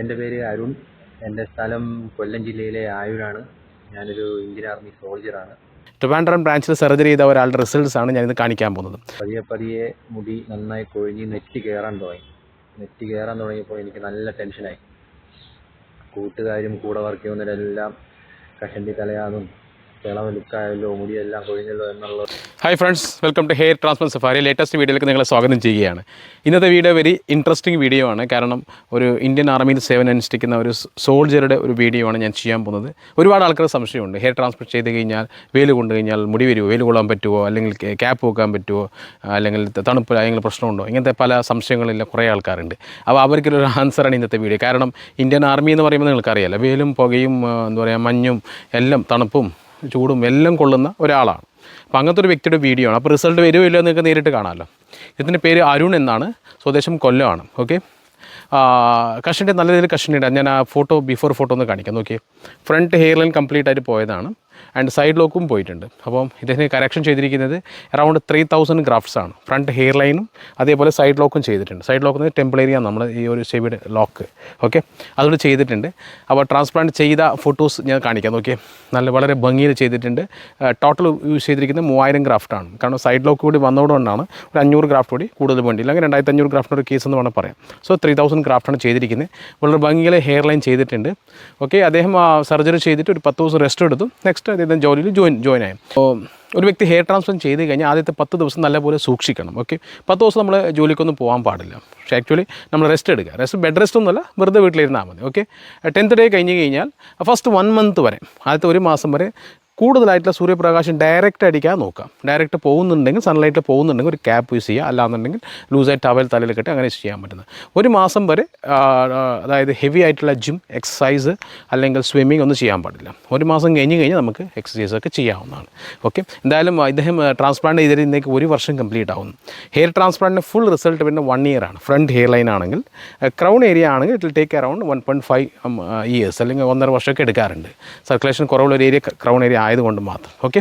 എന്റെ പേര് അരുൺ. എന്റെ സ്ഥലം കൊല്ലം ജില്ലയിലെ ആയൂരാണ്. ഞാനൊരു ഇന്ത്യൻ ആർമി സോൾജറാണ് ട്രിവാൻഡ്രം ബ്രാഞ്ചിൽ സർജറി ചെയ്ത ഒരാളുടെ റിസൾട്ട്സ് ആണ് ഞാനിത് കാണിക്കാൻ പോകുന്നത്. പതിയെ പതിയെ മുടി നന്നായി കൊഴിഞ്ഞ് നെറ്റ് കയറാൻ തുടങ്ങി. നെറ്റ് കയറാൻ തുടങ്ങിയപ്പോൾ എനിക്ക് നല്ല ടെൻഷനായി കൂട്ടുകാരും കൂടെ വർക്ക് ചെയ്യുന്നവരെല്ലാം കഷണ്ടി തലയാതും തിളവ് ലുക്കായല്ലോ മുടിയെല്ലാം കൊഴിഞ്ഞല്ലോ എന്നുള്ള hi friends welcome to hair transplant safari latest വീഡിയോയിലേക്ക് നിങ്ങളെ സ്വാഗതം ചെയ്യുകയാണ്. ഇന്നത്തെ വീഡിയോ വെരി ഇൻട്രസ്റ്റിംഗ് വീഡിയോ ആണ്. കാരണം ഒരു ഇന്ത്യൻ ആർമിയിൽ സേവനം അനുഷ്ഠിക്കുന്ന ഒരു സോൾജറുടെ ഒരു വീഡിയോ ആണ് ഞാൻ ചെയ്യാൻ പോകുന്നത്. ഒരുപാട് ആൾക്കാർ സംശയമുണ്ട്. ഹെയർ ട്രാൻസ്ഫർ ചെയ്ത് കഴിഞ്ഞാൽ വെയിൽ കൊണ്ടു കഴിഞ്ഞാൽ മുടി വരുമോ വെയിൽ കൊള്ളാൻ പറ്റുമോ അല്ലെങ്കിൽ ക്യാപ്പ് വെക്കാൻ പറ്റുമോ അല്ലെങ്കിൽ തണുപ്പ് അല്ലെങ്കിൽ പ്രശ്നമുണ്ടോ? ഇങ്ങനത്തെ പല സംശയങ്ങളില്ല കുറേ ആൾക്കാരുണ്ട്. അപ്പോൾ അവർക്കൊരു ആൻസറാണ് ഇന്നത്തെ വീഡിയോ കാരണം ഇന്ത്യൻ ആർമി എന്ന് പറയുമ്പോൾ നിങ്ങൾക്കറിയാലോ വെയിലും പുകയും എന്താ പറയുക മഞ്ഞും എല്ലാം തണുപ്പും ചൂടും എല്ലാം കൊള്ളുന്ന ഒരാളാണ്. അപ്പോൾ അങ്ങനത്തെ ഒരു വ്യക്തിയുടെ വീഡിയോ ആണ്. അപ്പോൾ റിസൾട്ട് വരുമോ ഇല്ലയോ നിങ്ങൾക്ക് നേരിട്ട് കാണാമല്ലോ. ഇതിന്റെ പേര് അരുൺ എന്നാണ്. സ്വദേശം കൊല്ലമാണ്. ഓക്കെ കഷണ്ടി നല്ല രീതിയിൽ കഷണ്ടിയുണ്ട് ഞാൻ ആ ഫോട്ടോ ബിഫോർ ഫോട്ടോ ഒന്ന് കാണിക്കാം. നോക്കിയേ. ഫ്രണ്ട് ഹെയർ ലൈൻ കംപ്ലീറ്റ് ആയിട്ട് പോയതാണ്. ആൻഡ് സൈഡ് ലോക്കും പോയിട്ടുണ്ട്. അപ്പം ഇതിന് കറക്ഷൻ ചെയ്തിരിക്കുന്നത് അറൗണ്ട് ത്രീ തൗസൻഡ് ഗ്രാഫ്റ്റ്സ് ആണ്. ഫ്രണ്ട് ഹെയർ ലൈനും അതേപോലെ സൈഡ് ലോക്കും ചെയ്തിട്ടുണ്ട്. സൈഡ് ലോക്ക് ടെമ്പറേറിയാണ് നമ്മൾ ഈ ഒരു ചെവിയുടെ ലോക്ക് ഓക്കെ അതുകൊണ്ട് ചെയ്തിട്ടുണ്ട്. അപ്പോൾ ട്രാൻസ്പ്ലാന്റ് ചെയ്ത ഫോട്ടോസ് ഞാൻ കാണിക്കാം. നോക്കിയേ. നല്ല വളരെ ഭംഗിയിൽ ചെയ്തിട്ടുണ്ട്. ടോട്ടൽ യൂസ് ചെയ്തിരിക്കുന്നത് മൂവായിരം ഗ്രാഫ്റ്റാണ് കാരണം സൈഡ് ലോക്ക് കൂടി വന്നതുകൊണ്ടാണ് ഒരു അഞ്ഞൂറ് ഗ്രാഫ്റ്റ് കൂടി കൂടുതൽ വേണ്ടി. അല്ലെങ്കിൽ രണ്ടായിരത്തി അഞ്ഞൂറ് ഗ്രാഫ്റ്റിന്റെ ഒരു കേസ് എന്ന് വേണം പറയാം. സോ ത്രീ തൗസൻഡ് ഗ്രാഫ്റ്റാണ് ചെയ്തിരിക്കുന്നത്. വളരെ ഭംഗിയിൽ ഹെയർ ലൈൻ ചെയ്തിട്ടുണ്ട്. ഓക്കെ അദ്ദേഹം സർജറി ചെയ്തിട്ട് ഒരു പത്ത് ദിവസം റെസ്റ്റ് എടുത്തു. നെക്സ്റ്റ് അദ്ദേഹം ജോലിയിൽ ജോയിൻ ജോയിൻ ആയി. അപ്പോൾ ഒരു വ്യക്തി ഹെയർ ട്രാൻസ്പ്ലാന്റ് ചെയ്ത് കഴിഞ്ഞാൽ ആദ്യത്തെ പത്ത് ദിവസം നല്ലപോലെ സൂക്ഷിക്കണം. ഓക്കെ പത്ത് ദിവസം നമ്മൾ ജോലിക്കൊന്നും പോകാൻ പാടില്ല. പക്ഷേ ആക്ച്വലി നമ്മൾ റെസ്റ്റ് എടുക്കുക. റെസ്റ്റ് ബെഡ് റെസ്റ്റ് ഒന്നുമല്ല വെറുതെ വീട്ടിലിരുന്നാൽ മതി. ഓക്കെ ടെൻത്ത് ഡേ കഴിഞ്ഞ് കഴിഞ്ഞാൽ ഫസ്റ്റ് വൺ മന്ത് വരെ ആദ്യത്തെ ഒരു മാസം വരെ കൂടുതലായിട്ടുള്ള സൂര്യപ്രകാശം ഡയറക്റ്റ് അടിക്കാൻ നോക്കാം. ഡയറക്റ്റ് പോകുന്നുണ്ടെങ്കിൽ സൺലൈറ്റിൽ പോകുന്നുണ്ടെങ്കിൽ ഒരു ക്യാപ്പ് യൂസ് ചെയ്യുക അല്ലാന്നുണ്ടെങ്കിൽ ലൂസായിട്ട് ടവൽ തലയിൽ കെട്ടി അങ്ങനെ ചെയ്യാൻ പറ്റുന്നത്. ഒരു മാസം വരെ അതായത് ഹെവി ആയിട്ടുള്ള ജിം എക്സസൈസ് അല്ലെങ്കിൽ സ്വിമ്മിംഗ് ഒന്നും ചെയ്യാൻ പാടില്ല. ഒരു മാസം കഴിഞ്ഞ് കഴിഞ്ഞാൽ നമുക്ക് എക്സസൈസ് ഒക്കെ ചെയ്യാവുന്നതാണ്. ഓക്കെ എന്തായാലും ഇദ്ദേഹം ട്രാൻസ്പ്ലാന്റ് ചെയ്തിട്ട് ഇന്നേക്ക് ഒരു വർഷം കംപ്ലീറ്റ് ആവുന്നു. ഹെയർ ട്രാൻസ്പ്ലാന്റിന് ഫുൾ റിസൾട്ട് പിന്നെ വൺ ഇയർ ആണ്. ഫ്രണ്ട് ഹെയർ ലൈൻ ആണെങ്കിൽ ക്രൗൺ ഏരിയ ആണെങ്കിൽ it will take around one point five years അല്ലെങ്കിൽ ഒന്നര വർഷമൊക്കെ എടുക്കാറുണ്ട്. സർക്കുലേഷൻ കുറവുള്ള ഒരു ഏരിയ ക്രൗൺ ഏരിയ ആയതുകൊണ്ട് മാത്രം. ഓക്കെ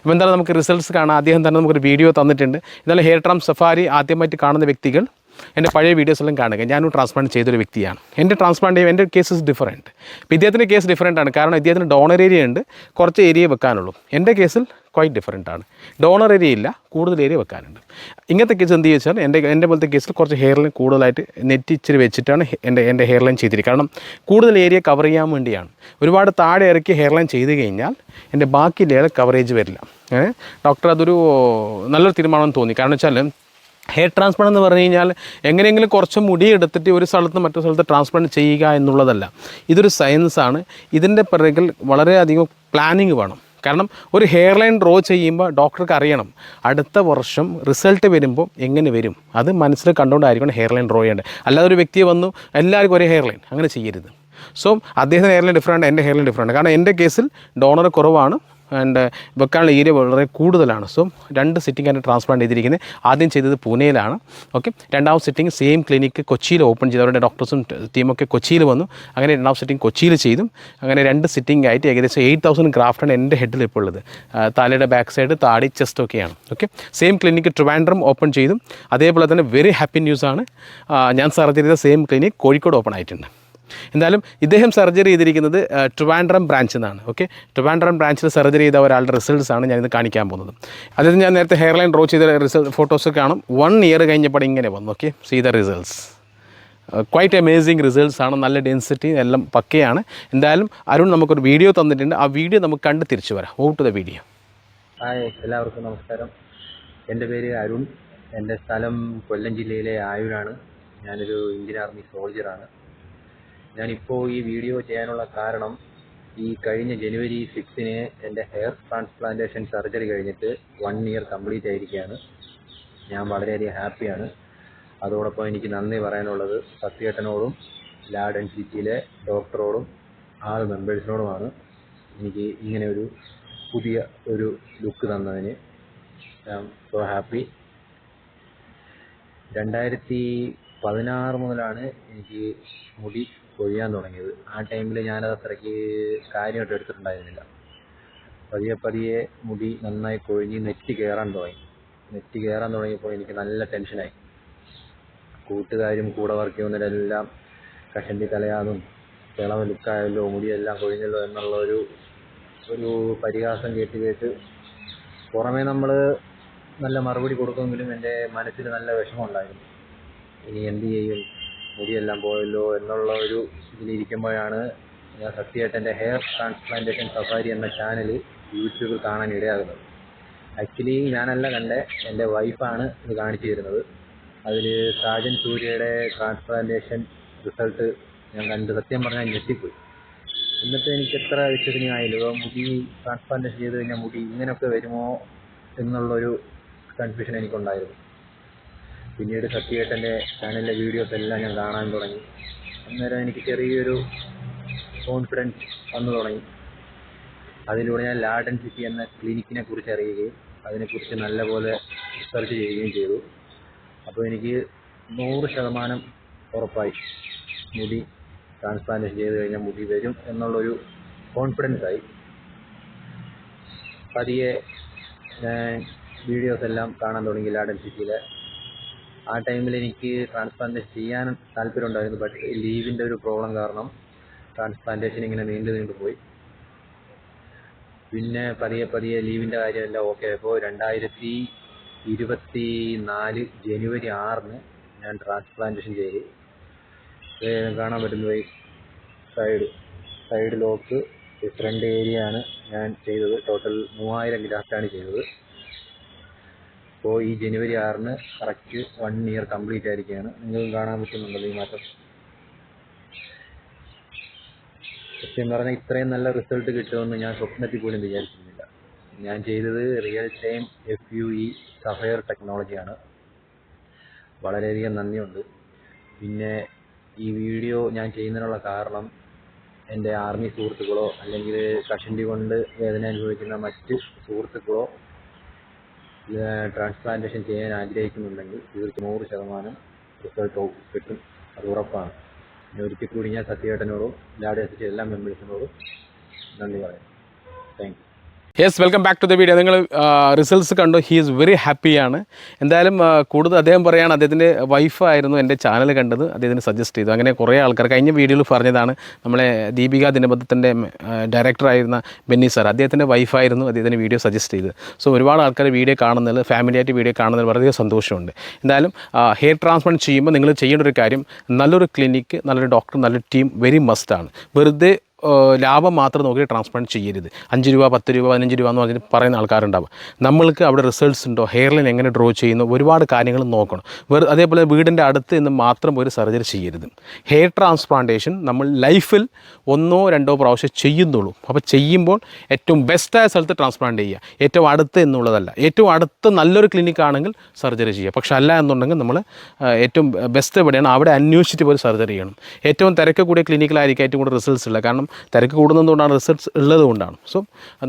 ഇപ്പം എന്തായാലും നമുക്ക് റിസൾട്ട്സ് കാണാം. അദ്ദേഹം തന്നെ നമുക്കൊരു വീഡിയോ തന്നിട്ടുണ്ട്. എന്നാലും ഹെയർ ട്രാം സഫാരി ആദ്യമായിട്ട് കാണുന്ന വ്യക്തികൾ എന്റെ പഴയ വീഡിയോസ് എല്ലാം കാണുക. ഞാനും ട്രാൻസ്പ്ലാന്റ് ചെയ്തൊരു വ്യക്തിയാണ്. എന്റെ ട്രാൻസ്പ്ലാന്റ് എന്റെ കേസ് ഇസ് ഡിഫറന്റ് ഇപ്പോൾ ഇദ്ദേഹത്തിന്റെ കേസ് ഡിഫറന്റ് ആണ്. കാരണം ഇദ്ദേഹത്തിന് ഡോണർ ഏരിയ ഉണ്ട്. കുറച്ച് ഏരിയ വെക്കാനുള്ളൂ. എന്റെ കേസിൽ ക്വൈറ്റ് ഡിഫറന്റ് ആണ്. ഡോണർ ഏരിയ ഇല്ല കൂടുതൽ ഏരിയ വെക്കാനുണ്ട്. ഇങ്ങനത്തെ കേസ് എന്ത് ചോദിച്ചാൽ എന്റെ എന്റെ പോലത്തെ കേസിൽ കുറച്ച് ഹെയർ ലൈൻ കൂടുതലായിട്ട് നെറ്റ് ഇച്ചിരി വെച്ചിട്ടാണ് എന്റെ എന്റെ ഹെയർ ലൈൻ ചെയ്തിരിക്കുന്നത് കാരണം കൂടുതൽ ഏരിയ കവർ ചെയ്യാൻ വേണ്ടിയാണ്. ഒരുപാട് താഴെ ഇറക്കി ഹെയർ ലൈൻ ചെയ്ത് കഴിഞ്ഞാൽ എന്റെ ബാക്കി ലെയർ കവറേജ് വരില്ല ഡോക്ടർ അതൊരു നല്ലൊരു തീരുമാനം തോന്നി. കാരണം വെച്ചാൽ ഹെയർ ട്രാൻസ്പ്ലാന്റ് എന്ന് പറഞ്ഞു കഴിഞ്ഞാൽ എങ്ങനെയെങ്കിലും കുറച്ച് മുടി എടുത്തിട്ട് ഒരു സ്ഥലത്ത് മറ്റൊരു സ്ഥലത്ത് ട്രാൻസ്പ്ലാന്റ് ചെയ്യുക എന്നുള്ളതല്ല. ഇതൊരു സയൻസാണ് ഇതിന്റെ പിറകിൽ വളരെയധികം പ്ലാനിങ് വേണം. കാരണം ഒരു ഹെയർ ലൈൻ ഡ്രോ ചെയ്യുമ്പോൾ ഡോക്ടർക്ക് അറിയണം. അടുത്ത വർഷം റിസൾട്ട് വരുമ്പോൾ എങ്ങനെ വരും? അത് മനസ്സിൽ കണ്ടുകൊണ്ടായിരിക്കണം ഹെയർ ലൈൻ ഡ്രോ ചെയ്യേണ്ടത്. അല്ലാതെ ഒരു വ്യക്തിയെ വന്നു എല്ലാവർക്കും ഒരേ ഹെയർ ലൈൻ അങ്ങനെ ചെയ്യരുത്. സോ അദ്ദേഹത്തിന്റെ ഹെയർ ലൈൻ ഡിഫറെന്റ് എന്റെ ഹെയർ ലൈൻ ഡിഫറെന്റ് കാരണം എന്റെ കേസിൽ ഡോണർ കുറവാണ്. ആൻഡ് വെക്കാനുള്ള ഏരിയ വളരെ കൂടുതലാണ്. സോ രണ്ട് സിറ്റിംഗ് ആണ് ട്രാൻസ്പ്ലാന്റ് ചെയ്തിരിക്കുന്നത്. ആദ്യം ചെയ്തത് പൂനെയിലാണ്. ഓക്കെ രണ്ടാമത് സിറ്റിംഗ് സെയിം ക്ലിനിക്ക് കൊച്ചിയിൽ ഓപ്പൺ ചെയ്തു. അവരുടെ ഡോക്ടേഴ്സും ടീമൊക്കെ കൊച്ചിയിൽ വന്നു. അങ്ങനെ രണ്ടാമത് സിറ്റിംഗ് കൊച്ചിയിൽ ചെയ്തു. അങ്ങനെ രണ്ട് സിറ്റിംഗ് ആയിട്ട് ഏകദേശം എയ്റ്റ് തൗസൻഡ് ഗ്രാഫ്റ്റാണ് എന്റെ ഹെഡിൽ ഇപ്പോൾ ഉള്ളത്. തലയുടെ ബാക്ക് സൈഡ് താടി ചെസ്റ്റ് ഒക്കെയാണ്. Okay same clinic Trivandrum open ചെയ്തു. അതേപോലെ തന്നെ വെരി ഹാപ്പി ന്യൂസാണ് ഞാൻ സർജറി ചെയ്ത സെയിം ക്ലിനിക്ക് കോഴിക്കോട് ഓപ്പൺ ആയിട്ടുണ്ട്. എന്തായാലും ഇദ്ദേഹം സർജറി ചെയ്തിരിക്കുന്നത് ട്രിവാൻഡ്രം ബ്രാഞ്ചിൽ നിന്നാണ് ഓക്കെ ട്രിവാൻഡ്രം ബ്രാഞ്ചിൽ സർജറി ചെയ്ത ഒരാളുടെ റിസൾട്ട്സ് ആണ് ഞാനിത് കാണിക്കാൻ പോകുന്നത്. അതായത് ഞാൻ നേരത്തെ ഹെയർ ലൈൻ ഡ്രോ ചെയ്ത റിസൾട്ട് ഫോട്ടോസ് കാണും. വൺ ഇയർ കഴിഞ്ഞപ്പോൾ ഇങ്ങനെ വന്നു. Okay see the results quite amazing results ആണ്. നല്ല ഡെൻസിറ്റി എല്ലാം പക്കയാണ്. എന്തായാലും അരുൺ നമുക്കൊരു വീഡിയോ തന്നിട്ടുണ്ട്. ആ വീഡിയോ നമുക്ക് കണ്ട് തിരിച്ചു വരാം. ഓ ടു ദ വീഡിയോ ഹായ് എല്ലാവർക്കും നമസ്കാരം. എന്റെ പേര് അരുൺ. എന്റെ സ്ഥലം കൊല്ലം ജില്ലയിലെ ആയൂരാണ്. ഞാനൊരു ഇന്ത്യൻ ആർമി സോൾജറാണ് ഞാനിപ്പോൾ ഈ വീഡിയോ ചെയ്യാനുള്ള കാരണം ഈ കഴിഞ്ഞ ജനുവരി സിക്സിന് എന്റെ ഹെയർ ട്രാൻസ്പ്ലാന്റേഷൻ സർജറി കഴിഞ്ഞിട്ട് വൺ ഇയർ കംപ്ലീറ്റ് ആയിരിക്കുകയാണ്. ഞാൻ വളരെയധികം ഹാപ്പിയാണ് അതോടൊപ്പം എനിക്ക് നന്ദി പറയാനുള്ളത് സത്യേട്ടനോടും ലാഡൻ സിറ്റിയിലെ ഡോക്ടറോടും ആൾ മെമ്പേഴ്സിനോടുമാണ് എനിക്ക് ഇങ്ങനെ ഒരു പുതിയ ഒരു ലുക്ക് തന്നതിന്. ഐ സോ ഹാപ്പി രണ്ടായിരത്തി പതിനാറ് മുതലാണ് എനിക്ക് മുടി കൊഴിയാൻ തുടങ്ങിയത്. ആ ടൈമിൽ ഞാനത് അത്രയ്ക്ക് കാര്യമായിട്ട് എടുത്തിട്ടുണ്ടായിരുന്നില്ല. പതിയെ പതിയെ മുടി നന്നായി കൊഴിഞ്ഞ് നെറ്റി കയറാൻ തുടങ്ങി. നെറ്റി കയറാൻ തുടങ്ങിയപ്പോൾ എനിക്ക് നല്ല ടെൻഷനായി കൂട്ടുകാരും കൂടെ വർക്ക് ചെയ്യുന്നവരെല്ലാം കഷണ്ടി തലയാതും തിളവ ലുക്കായല്ലോ മുടിയെല്ലാം കൊഴിഞ്ഞല്ലോ എന്നുള്ള ഒരു ഒരു പരിഹാസം കേട്ട് കേട്ട് പുറമേ നമ്മൾ നല്ല മറുപടി കൊടുക്കുമെങ്കിലും എന്റെ മനസ്സിൽ നല്ല വിഷമം ഉണ്ടായിരുന്നു. ഇനി എന്ത് ചെയ്യും? മുടിയെല്ലാം പോയല്ലോ എന്നുള്ള ഒരു ഇതിലിരിക്കുമ്പോഴാണ് ഞാൻ സത്യേട്ടന്റെ ഹെയർ ട്രാൻസ്പ്ലാന്റേഷൻ സഫാരി എന്ന ചാനൽ യൂട്യൂബിൽ കാണാൻ ഇടയാകുന്നത്. ആക്ച്വലി ഞാനല്ല കണ്ടേ എന്റെ വൈഫാണ് ഇത് കാണിച്ചു തരുന്നത്. അതിൽ സാജൻ സൂര്യയുടെ ട്രാൻസ്പ്ലാന്റേഷൻ റിസൾട്ട് ഞാൻ കണ്ട് സത്യം പറഞ്ഞാൽ ഞെട്ടിപ്പോയി. എന്നിട്ട് എനിക്ക് എത്ര വിശ്വസനീയമായില്ലോ മുടി ട്രാൻസ്പ്ലാന്റേഷൻ ചെയ്ത് കഴിഞ്ഞാൽ മുടി ഇങ്ങനെയൊക്കെ വരുമോ എന്നുള്ളൊരു കൺഫ്യൂഷൻ എനിക്കുണ്ടായിരുന്നു. പിന്നീട് സത്യേട്ടന്റെ ചാനലിലെ വീഡിയോസ് എല്ലാം ഞാൻ കാണാൻ തുടങ്ങി. അന്നേരം എനിക്ക് ചെറിയൊരു കോൺഫിഡൻസ് വന്നു തുടങ്ങി. അതിലൂടെ ഞാൻ ലാഡൻ സിറ്റി എന്ന ക്ലിനിക്കിനെ കുറിച്ച് അറിയുകയും അതിനെക്കുറിച്ച് നല്ലപോലെ റിസർച്ച് ചെയ്യുകയും ചെയ്തു. അപ്പോൾ എനിക്ക് നൂറ് ശതമാനം ഉറപ്പായി മുടി ട്രാൻസ്പ്ലാന്റേഷൻ ചെയ്ത് കഴിഞ്ഞാൽ മുടി വരും എന്നുള്ളൊരു കോൺഫിഡൻസ് ആയി. പതിയെ വീഡിയോസ് എല്ലാം കാണാൻ തുടങ്ങി ലാഡൻ സിറ്റിയിലെ. ആ ടൈമിൽ എനിക്ക് ട്രാൻസ്പ്ലാന്റേഷൻ ചെയ്യാൻ താല്പര്യമുണ്ടായിരുന്നു ബട്ട് ലീവിന്റെ ഒരു പ്രോബ്ലം കാരണം ട്രാൻസ്പ്ലാന്റേഷൻ ഇങ്ങനെ നീണ്ടു നീണ്ടു പോയി. പിന്നെ പതിയെ പതിയെ ലീവിന്റെ കാര്യമെല്ലാം ഓക്കെ ആയപ്പോൾ രണ്ടായിരത്തി ഇരുപത്തി നാല് ജനുവരി ആറിന് ഞാൻ ട്രാൻസ്പ്ലാന്റേഷൻ ചെയ്തു. കാണാൻ പറ്റുന്നത് ഈ side side lock front area ആണ് ഞാൻ ചെയ്തത്. ടോട്ടൽ മൂവായിരം ഗ്രാഫ്റ്റാണ് ചെയ്തത്. അപ്പോൾ ഈ ജനുവരി ആറിന് കറക്റ്റ് വൺ ഇയർ കംപ്ലീറ്റ് ആയിരിക്കുകയാണ്. നിങ്ങൾക്ക് കാണാൻ പറ്റുന്നുണ്ടല്ലോ ഈ മാറ്റം. സത്യം പറഞ്ഞാൽ ഇത്രയും നല്ല റിസൾട്ട് കിട്ടുമെന്ന് ഞാൻ സ്വപ്നത്തിൽ പോലും വിചാരിച്ചിരുന്നില്ല. ഞാൻ ചെയ്തത് real time F U E sapphire ടെക്നോളജിയാണ് വളരെയധികം നന്ദിയുണ്ട്. പിന്നെ ഈ വീഡിയോ ഞാൻ ചെയ്യുന്നതിനുള്ള കാരണം എന്റെ ആർമി സുഹൃത്തുക്കളോ അല്ലെങ്കിൽ കഷണ്ടി കൊണ്ട് വേദന അനുഭവിക്കുന്ന മറ്റ് സുഹൃത്തുക്കളോ ട്രാൻസ്പ്ലാന്റേഷൻ ചെയ്യാൻ ആഗ്രഹിക്കുന്നുണ്ടെങ്കിൽ തീർച്ചയായും നൂറ് ശതമാനം റിസൾട്ട് കിട്ടും. അത് ഉറപ്പാണ്. ഇനി ഒരിക്കൽ കൂടി ഞാൻ സത്യേട്ടനോടും ലാഡ് എസ് എല്ലാ മെമ്പേഴ്സിനോടും നന്ദി പറയാം thank you yes welcome back to the video നിങ്ങൾ റിസൾട്ട്സ് കണ്ടു. ഹീ ഈസ് വെരി ഹാപ്പിയാണ് എന്തായാലും കൂടുതൽ അദ്ദേഹം പറയുകയാണ് അദ്ദേഹത്തിന്റെ വൈഫായിരുന്നു എന്റെ ചാനൽ കണ്ടത്. അദ്ദേഹത്തിന് സജസ്റ്റ് ചെയ്തു. അങ്ങനെ കുറേ ആൾക്കാർ കഴിഞ്ഞ വീഡിയോയിൽ പറഞ്ഞതാണ്. നമ്മളെ ദീപിക ദിനബദ്ധത്തിന്റെ ഡയറക്ടറായിരുന്ന ബെന്നി സാർ. അദ്ദേഹത്തിന്റെ വൈഫായിരുന്നു അദ്ദേഹത്തിന് വീഡിയോ സജസ്റ്റ് ചെയ്തത്. സോ ഒരുപാട് ആൾക്കാർ വീഡിയോ കാണുന്നതിൽ ഫാമിലിയായിട്ട് വീഡിയോ കാണുന്നതിൽ വളരെ സന്തോഷമുണ്ട്. എന്തായാലും ഹെയർ ട്രാൻസ്പ്ലാന്റ് ചെയ്യുമ്പോൾ നിങ്ങൾ ചെയ്യേണ്ട ഒരു കാര്യം നല്ലൊരു ക്ലിനിക്ക് നല്ലൊരു ഡോക്ടർ നല്ലൊരു ടീം വെരി മസ്റ്റാണ് വെറുതെ ലാഭം മാത്രം നോക്കി ട്രാൻസ്പ്ലാന്റ് ചെയ്യരുത്. അഞ്ച് രൂപ പത്ത് രൂപ പതിനഞ്ച് രൂപ എന്ന് പറഞ്ഞിട്ട് പറയുന്ന ആൾക്കാരുണ്ടാവും. നമ്മൾക്ക് അവിടെ റിസൾട്ട്സ് ഉണ്ടോ? ഹെയർ ലൈൻ എങ്ങനെ ഡ്രോ ചെയ്യുന്നു? ഒരുപാട് കാര്യങ്ങൾ നോക്കണം. വെറു അതേപോലെ വീടിന്റെ അടുത്ത് നിന്ന് മാത്രം ഒരു സർജറി ചെയ്യരുത്. ഹെയർ ട്രാൻസ്പ്ലാന്റേഷൻ നമ്മൾ ലൈഫിൽ ഒന്നോ രണ്ടോ പ്രാവശ്യം ചെയ്യുന്നുള്ളൂ. അപ്പോൾ ചെയ്യുമ്പോൾ ഏറ്റവും ബെസ്റ്റായ സ്ഥലത്ത് ട്രാൻസ്പ്ലാന്റ് ചെയ്യുക. ഏറ്റവും അടുത്ത് എന്നുള്ളതല്ല. ഏറ്റവും അടുത്ത് നല്ലൊരു ക്ലിനിക് ആണെങ്കിൽ സർജറി ചെയ്യുക. പക്ഷെ അല്ല എന്നുണ്ടെങ്കിൽ നമ്മൾ ഏറ്റവും ബെസ്റ്റ് എവിടെയാണ് അവിടെ അന്വേഷിച്ചിട്ട് പോയി സർജറി ചെയ്യണം. ഏറ്റവും തിരക്ക് കൂടിയ ക്ലിനിക്കിലായിരിക്കും ഏറ്റവും കൂടുതൽ റിസൾട്ട്സ് ഉള്ളത്. കാരണം തിരക്ക് കൂടുന്നതുകൊണ്ടാണ് റിസൾട്ട്സ് ഉള്ളത് കൊണ്ടാണ് സോ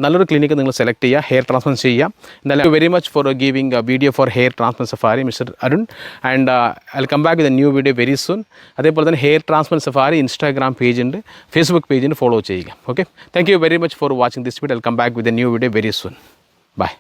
നല്ലൊരു ക്ലിനിക്ക് നിങ്ങൾ സെലക്ട് ചെയ്യുക ഹെയർ ട്രാൻസ്പ്ലാന്റ് ചെയ്യുക. എന്നാലും very much for giving video for hair transplant safari mister Arun and I come back with a new video very soon അതേപോലെ തന്നെ hair transplant safari Instagram page ഉണ്ട് Facebook പേജിന് follow ചെയ്യുക. Okay thank you very much for watching this video I come back with a new video very soon bye